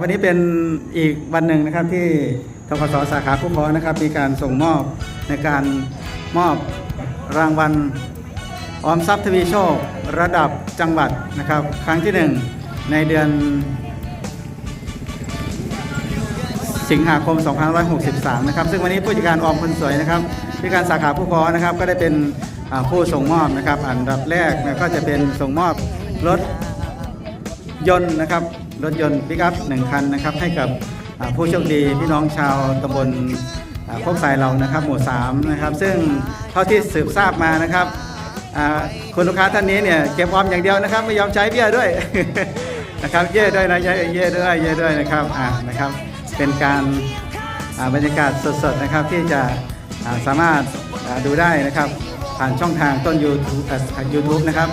วันนี้เป็นอีกวันหนึ่งนะครับที่ทกศสาขาผู้พอนะครับ มีการส่งมอบในการมอบรางวัลออมทรัพย์ทวีโชคระดับจังหวัดนะครับ ครั้งที่หนึ่งในเดือน สิงหาคม 2563 นะครับ ซึ่งวันนี้ผู้จัดการออมคนสวยนะครับผู้การสาขาผู้พอนะครับ ก็ได้เป็นผู้ส่งมอบนะครับ อันดับแรกก็จะเป็นส่งมอบรถยนต์นะครับ รถยนต์ปิกอัพหนึ่งคันนะครับให้กับผู้โชคดีพี่น้องชาวตำบลโคกทรายเรานะครับ หมู่3นะครับซึ่งเท่าที่สืบทราบมานะครับคุณลูกค้าท่านนี้เนี่ยเก็บออมอย่างเดียวนะครับ ไม่ยอมใช้เบี้ยด้วยนะครับเย่ด้วยนะเย่เย่ด้วยเย่ด้วยนะครับอ่านะครับ เป็นการบรรยากาศสดๆนะครับที่จะสามารถดูได้นะครับ ผ่านช่องทางต้น YouTube อ่า YouTube นะครับ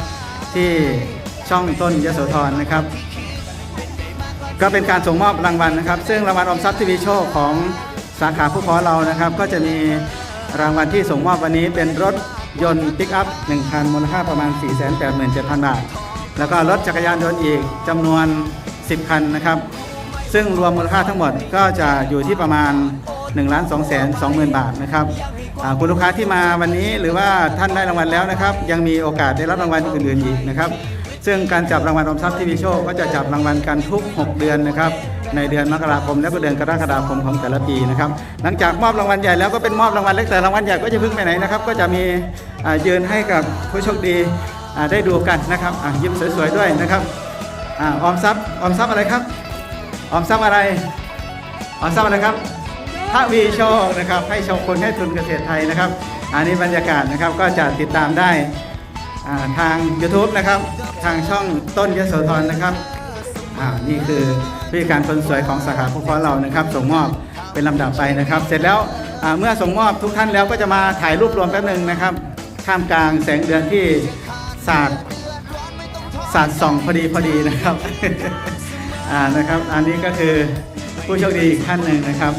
ที่ช่องต้นยโสธรนะครับ ก็เป็นการส่งมอบรางวัลนะครับ ซึ่งรางวัลอมทรัพย์ทีวีโชคของสาขาผู้ขอเรานะครับ ก็จะมีรางวัลที่ส่งมอบวันนี้เป็นรถยนต์ปิกอัพ1คันมูลค่าประมาณ 487,000 บาท แล้วก็รถจักรยานยนต์อีกจำนวน 10 คันนะครับ ซึ่งรวมมูลค่าทั้งหมดก็จะอยู่ที่ประมาณ1นึ่งล้านสองแสนสองหมื่นบาทนะครับคุณลูกค้าที่มาวันนี้หรือว่าท่านได้รางวัลแล้วนะครับ ยังมีโอกาสได้รับรางวัลอื่นๆอีกนะครับ ซึ่งการจับรางวัลออมทรัพย์ทีวีโชคก็จะจับรางวัลกันทุก 6 เดือนนะครับในเดือนมกราคมและก็เดือนกรกฎาคมของแต่ละปีนะครับหลังจากมอบรางวัลใหญ่แล้วก็เป็นมอบรางวัลเล็กแต่รางวัลใหญ่ก็จะพึ่งไปไหนนะครับก็จะมียืนให้กับผู้โชคดีได้ดูกันนะครับยิ้มสวยๆด้วยนะครับออมทรัพย์ออมทรัพย์อะไรครับออมทรัพย์อะไรออมทรัพย์อะไรครับทวีโชคนะครับให้โชคคนให้ทุนเกษตรไทยนะครับ อันนี้บรรยากาศนะครับก็จะติดตามได้ ทาง YouTube นะครับ ทางช่องต้นยโสธรนะครับนี่คือผู้จัดการคนสวยของสาขาผู้เพาะเรานะครับ ส่งมอบเป็นลำดับไปนะครับ เสร็จแล้วเมื่อส่งมอบทุกท่านแล้วก็จะมาถ่ายรูปรวมแป๊บหนึ่งนะครับท่ามกลางแสงเดือนที่สาดสาดส่องพอดีพอดีนะครับอ่านะครับ อันนี้ก็คือผู้โชคดีอีกท่านหนึ่งนะครับ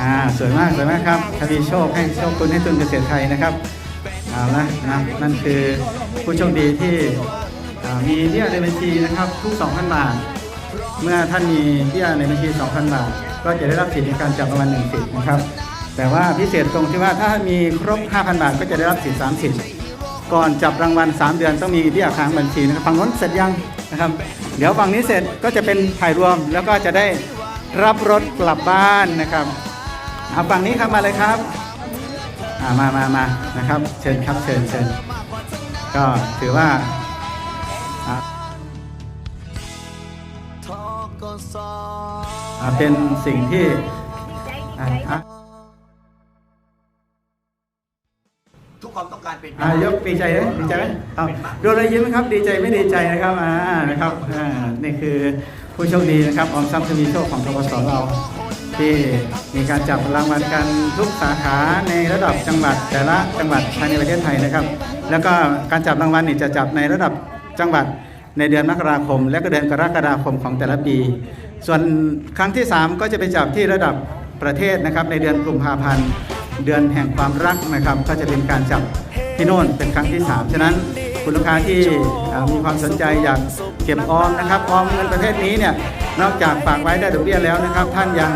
อ่าสวยมากสวยมากครับทวีโชคให้โชคคุณให้ทุนเกษตรไทยนะครับ เอาละนะนั่นคือผู้โชคดีที่มีเบี้ยในบัญชีนะครับทุก 2,000 บาท เมื่อท่านมีเบี้ยในบัญชี 2,000 บาท ก็จะได้รับสิทธิ์ในการจับรางวัลหนึ่งสิทธิ์นะครับ แต่ว่าพิเศษตรงที่ว่าถ้ามีครบ 5,000 บาท ก็จะได้รับสิทธิ์3สิทธิ์ก่อนจับรางวัล 3 เดือนต้องมีเบี้ยค้างบัญชีนะครับฝั่งนู้นเสร็จยังนะครับ เดี๋ยวฝั่งนี้เสร็จก็จะเป็นถ่ายรวมแล้วก็จะได้รับรถกลับบ้านนะครับเอาฝั่งนี้ครับมาเลยครับ อ่ามามามานะครับ เชิญครับเชิญเชิญก็ถือว่าอ่าอ่าเป็นสิ่งที่อ่าอะทุกความต้องการเป็นไปอ่ายกดีใจไหมดีใจไหมเอาดูรอยยิ้มครับ ดีใจไม่ดีใจนะครับอ่านะครับอ่านี่คือผู้โชคดีนะครับออมทรัพย์ทวีโชคของทกสเรา ที่มีการจับรางวัลกันทุกสาขาในระดับจังหวัดแต่ละจังหวัดภายในประเทศไทยนะครับ แล้วก็การจับรางวัลนี่จะจับในระดับจังหวัดในเดือนมกราคม และก็เดือนกรกฎาคมของแต่ละปี ส่วนครั้งที่ 3 ก็จะไปจับที่ระดับประเทศนะครับ ในเดือนกุมภาพันธ์เดือนแห่งความรักนะครับ ก็จะเป็นการจับที่โน่นเป็นครั้งที่ 3 ฉะนั้นคุณลูกค้าที่มีความสนใจอยากเก็บออมนะครับออมเงินประเภทนี้เนี่ย นอกจากฝากไว้ได้ดอกเบี้ยแล้วนะครับ ท่านยัง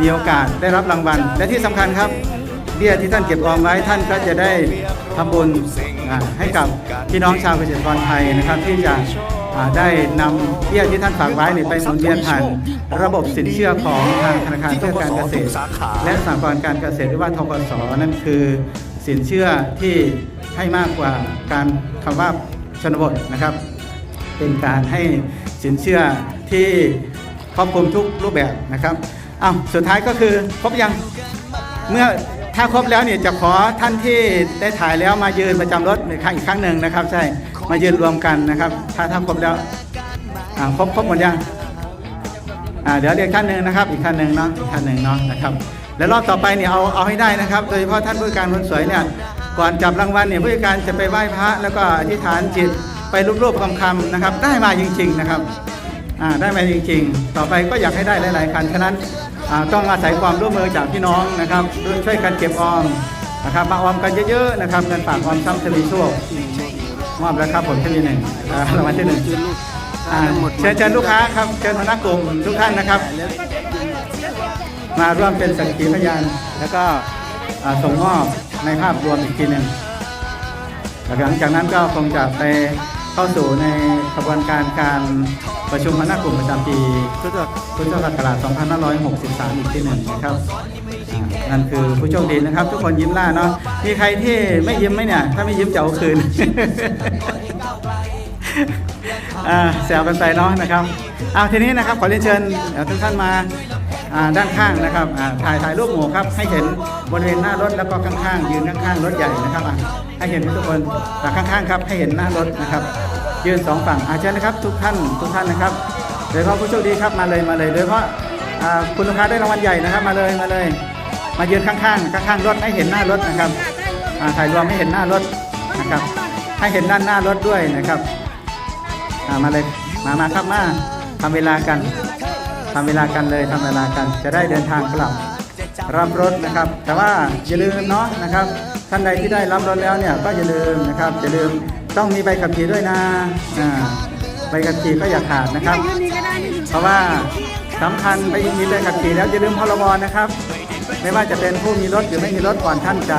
มีโอกาสได้รับรางวัล และที่สำคัญครับเบี้ยที่ท่านเก็บออมไว้ท่านก็จะได้ทำบุญให้กับพี่น้องชาวเกษตรกรไทยนะครับ ที่จะได้นำเบี้ยที่ท่านฝากไว้ไปหมุนเวียนผ่านระบบสินเชื่อของทางธนาคารเพื่อการเกษตร และสหกรณ์การเกษตรหรือว่าทกสนั่นคือสินเชื่อที่ให้มากกว่าการคำว่าชนบทนะครับ เป็นการให้สินเชื่อ ที่ครอบคลุมทุกรูปแบบนะครับอ้าวสุดท้ายก็คือครบยังเมื่อถ้าครบแล้วเนี่ยจะขอท่านที่ได้ถ่ายแล้วมายืนประจำรถในครั้งอีกครั้งหนึ่งนะครับ ใช่มายืนรวมกันนะครับ ถ้าถ้าครบแล้วอ่าครบครบหมดยังอ่าเดี๋ยวเรียกท่านหนึ่งนะครับ อีกท่านหนึ่งเนาะอีกท่านหนึ่งเนาะนะครับแล้วรอบต่อไปเนี่ยเอาเอาให้ได้นะครับ โดยเฉพาะท่านผู้การคนสวยเนี่ยก่อนจับรางวัลเนี่ยผู้การจะไปไหว้พระ แล้วก็อธิษฐานจิตไปรูปๆคำๆนะครับ ได้มาจริง ๆนะครับ ได้มาจริง ๆ ต่อไปก็อยากให้ได้หลาย ๆ คันฉะนั้นอ่าต้องอาศัยความร่วมมือจากพี่น้องนะครับด้วยช่วยกันเก็บออมนะครับมาออมกันเยอะๆนะครับเงินฝากออมทรัพย์ทวีโชคมอบแล้วครับผลที่หนึ่งรางวัลที่หนึ่งอ่าเชิญเชิญลูกค้าครับเชิญหัวหน้ากลุ่มทุกท่านนะครับ มาร่วมเป็นสักขีพยานแล้วก็อ่าส่งมอบในภาพรวมอีกทีหนึ่งหลังจากนั้นก็คงจะไปเข้าสู่ในกระบวนการการ ประชุมคณะกลุ่มประจำปีพุทธศักราช2563 อีกที่หนึ่งนะครับนั่นคือผู้โชคดีนะครับ ทุกคนยิ้มล่าเนาะมีใครที่ไม่ยิ้มไหมเนี่ย ถ้าไม่ยิ้มจะเอาคืนแซวกันไปเนาะนะครับเอาทีนี้นะครับขอเรียนเชิญทุกท่านมาด้านข้างนะครับถ่ายถ่ายรูปหมู่ครับ ให้เห็นบริเวณหน้ารถแล้วก็ข้างๆยืนข้างๆรถใหญ่นะครับให้เห็นทุกคนข้างๆครับให้เห็นหน้ารถนะครับ ยืนสองฝั่งอาเชิญนะครับทุกท่านทุกท่านนะครับโดยเฉพาะผู้โชคดีครับมาเลยมาเลยโดยเฉพาะอ่าคุณลูกค้าได้รางวัลใหญ่นะครับ มาเลยมาเลย มายืนข้างๆข้างๆรถให้เห็นหน้ารถนะครับอ่าถ่ายรวมให้เห็นหน้ารถนะครับ ให้เห็นด้านหน้ารถด้วยนะครับอ่ามาเลยมามาครับมาทำเวลากันทำเวลากันเลยทำเวลากันจะได้เดินทางกลับรับรถนะครับ แต่ว่าอย่าลืมเนาะนะครับท่านใดที่ได้รับรถแล้วเนี่ยก็อย่าลืมนะครับอย่าลืม ต้องมีใบขับขี่ด้วยนะอ่าใบขับขี่ก็อย่าขาดนะครับ เพราะว่าสำคัญไปมีใบขับขี่แล้วอย่าลืมพรบนะครับ ไม่ว่าจะเป็นผู้มีรถหรือไม่มีรถก่อนท่านจะ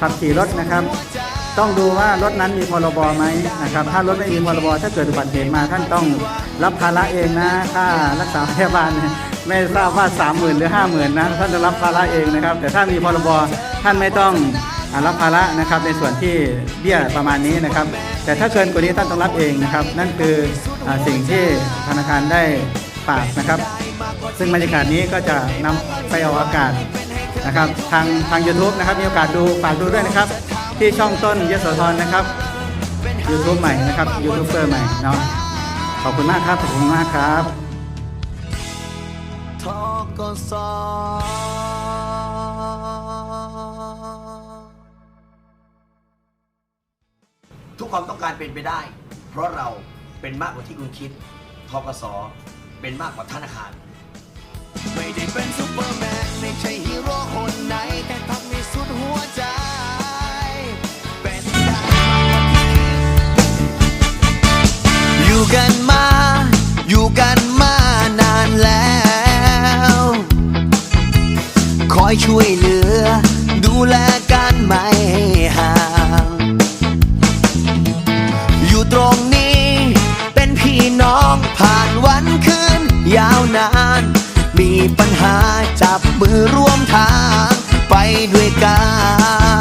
ขับขี่รถนะครับ ต้องดูว่ารถนั้นมีพรบไหมนะครับ ถ้ารถไม่มีพรบถ้าเกิดอุบัติเหตุมาท่านต้องรับภาระเองนะค่ารักษาพยาบาลเนี่ยไม่ทราบว่า3 0,000หรือ50,000นะท่านจะรับภาระเองนะครับ แต่ถ้ามีพรบท่านไม่ต้องอ่า รับภาระนะครับในส่วนที่เบี้ยประมาณนี้นะครับ แต่ถ้าเกินกว่านี้ท่านต้องรับเองนะครับ นั่นคืออสิ่งที่ธนาคารได้ฝากนะครับ ซึ่งบรรยากาศนี้ก็จะนำไปออกอากาศนะครับ ทางทาง YouTube นะครับมีโอกาสดูฝากดูด้วยนะครับ ที่ช่องต้นยโสธรนะครับ YouTube ใหม่นะครับยูทูบเบอร์ใหม่เนาะขอบคุณมากครับขอบคุณมากครับทกส ทุกความต้องการเป็นไปได้ เพราะเราเป็นมากกว่าที่คุณคิดทกสเป็นมากกว่าธนาคาร ไม่ได้เป็นซูเปอร์แมนไม่ใช่ฮีโร่คนไหน แต่ทำให้สุดหัวใจเป็นได้มากกว่าที่คิดอยู่กันมา อยู่กันมานานแล้ว คอยช่วยเหลือ